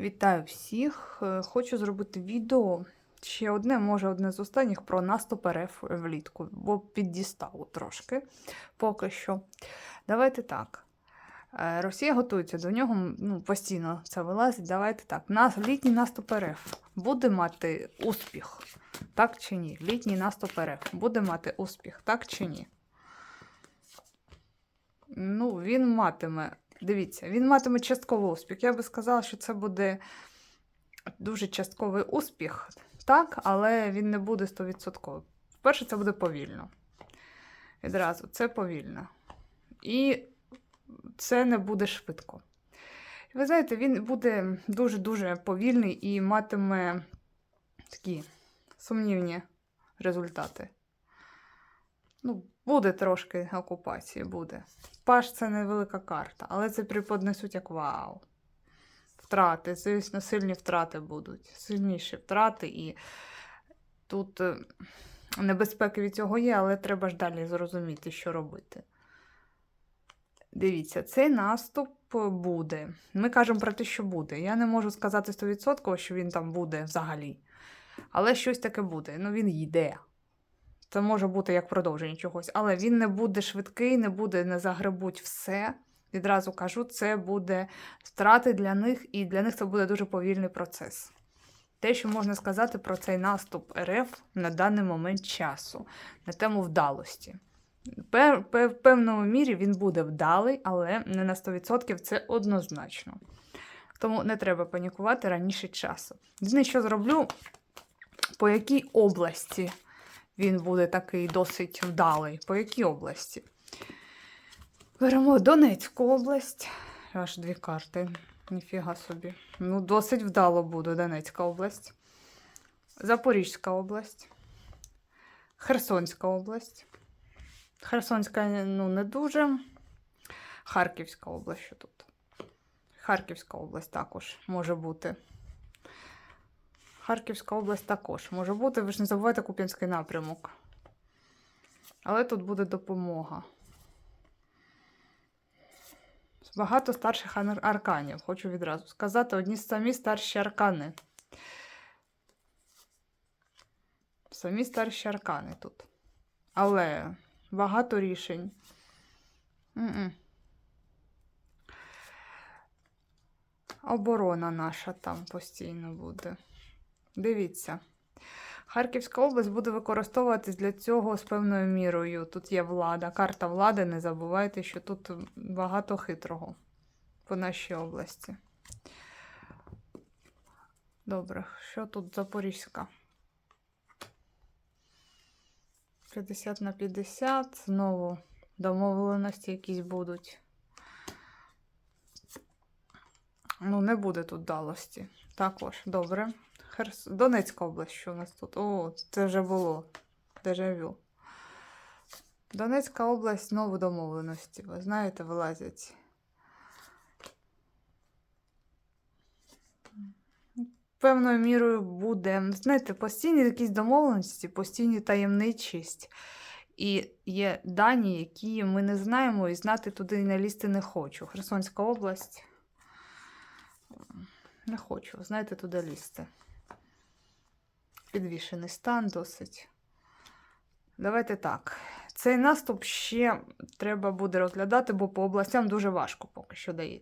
Вітаю всіх! Е, Хочу зробити відео. Ще одне, може, одне з останніх про наступ РФ влітку, бо піддістало трошки поки що. Давайте так. Е, Росія готується до нього, ну, постійно це вилазить. Давайте так. Нас, літній наступ РФ буде мати успіх, так чи ні? Літній наступ РФ буде мати успіх, так чи ні? Ну, він матиме. Дивіться, він матиме частковий успіх. Я би сказала, що це буде дуже частковий успіх, так, але він не буде 100%. Перше, це буде повільно. Відразу, це повільно. І це не буде швидко. Ви знаєте, він буде дуже-дуже повільний і матиме такі сумнівні результати. Ну, буде трошки окупації, буде. Паш це невелика карта, але це преподнесуть як вау. Втрати, звісно, сильні втрати будуть. Сильніші втрати, і тут е, небезпеки від цього є, але треба ж далі зрозуміти, що робити. Дивіться, цей наступ буде. Ми кажемо про те, що буде. Я не можу сказати 100%, що він там буде взагалі. Але щось таке буде. Ну, він йде. Це може бути як продовження чогось, але він не буде швидкий, не буде, не загребуть все. Відразу кажу, це буде втрати для них, і для них це буде дуже повільний процес. Те, що можна сказати про цей наступ РФ на даний момент часу, на тему вдалості. В певному мірі він буде вдалий, але не на 100% це однозначно. Тому не треба панікувати раніше часу. Єдине, що зроблю, по якій області він буде такий досить вдалий. По якій області? Беремо Донецьку область. Аж дві карти. Ніфіга собі. Ну, досить вдало буде Донецька область. Запорізька область. Херсонська область. Херсонська ну, не дуже. Харківська область, що тут? Харківська область також може бути. Харківська область також може бути. Ви ж не забувайте Куп'янський напрямок. Але тут буде допомога. Багато старших арканів, хочу відразу сказати, одні самі старші аркани. Самі старші аркани тут. Але багато рішень. М-м. Оборона наша там постійно буде. Дивіться. Харківська область буде використовуватись для цього з певною мірою. Тут є влада, карта влади. Не забувайте, що тут багато хитрого по нашій області. Добре, що тут Запорізька? 50 на 50. Знову домовленості якісь будуть. Ну, не буде тут далості. Також, добре. Херс... Донецька область, що у нас тут? О, це вже було. Дежавю. Донецька область знову домовленості. Ви знаєте, вилазять. Певною мірою буде, знаєте, постійні якісь домовленості, постійні таємничість. І є дані, які ми не знаємо, і знати туди не лізти не хочу. Херсонська область. Не хочу, знаєте, туди лізти. Підвішений стан досить. Давайте так. Цей наступ ще треба буде розглядати, бо по областям дуже важко поки що дається.